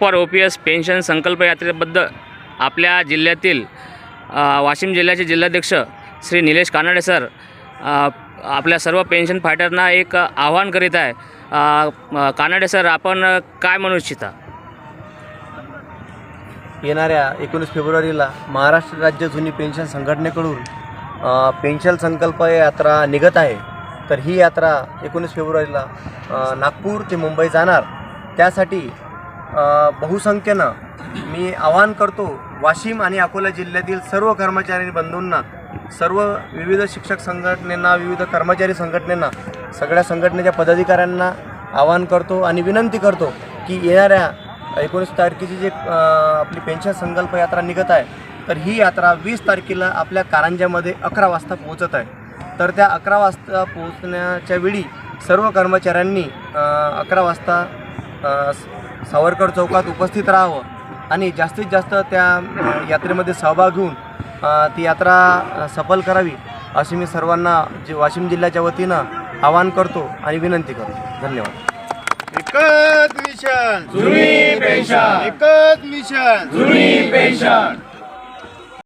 For O P S pension संकल्प यात्रेबद्दल आपल्या जिल्ह्यातील वाशिम जिल्ह्याचे जिल्हाध्यक्ष श्री निलेश कानडे सर आपल्या सर्व पेन्शन फायटरना एक आव्हान करीत आहे. कानडे सर आपण काय म्हणू इच्छिता? येणाऱ्या एकोणीस फेब्रुवारीला महाराष्ट्र राज्य जुनी पेन्शन संघटनेकडून पेन्शन संकल्प यात्रा निघत आहे. तर ही यात्रा एकोणीस फेब्रुवारीला नागपूर ते मुंबई जाणार. त्यासाठी बहुसंख्येनं मी आवाहन करतो वाशिम आणि अकोला जिल्ह्यातील सर्व कर्मचारी बंधूंना सर्व विविध शिक्षक संघटनेंना विविध कर्मचारी संघटनेंना सगळ्या संघटनेच्या पदाधिकाऱ्यांना आवाहन करतो आणि विनंती करतो की येणाऱ्या एकोणीस तारखेची जी आपली पेन्शन संकल्प यात्रा निघत आहे तर ही यात्रा वीस तारखेला आपल्या कारंजामध्ये अकरा वाजता पोहोचत आहे. तर त्या अकरा वाजता पोहोचण्याच्या वेळी सर्व कर्मचाऱ्यांनी अकरा वाजता सावरकर चौकात उपस्थित राहावं आणि जास्तीत जास्त त्या यात्रेमध्ये सहभाग घेऊन ती यात्रा सफल करावी अशी मी सर्वांना जे वाशिम जिल्ह्याच्या वतीनं आवाहन करतो आणि विनंती करतो. धन्यवाद. एकच मिशन. जुनी पेन्शन एकच मिशन. जुनी पेन्शन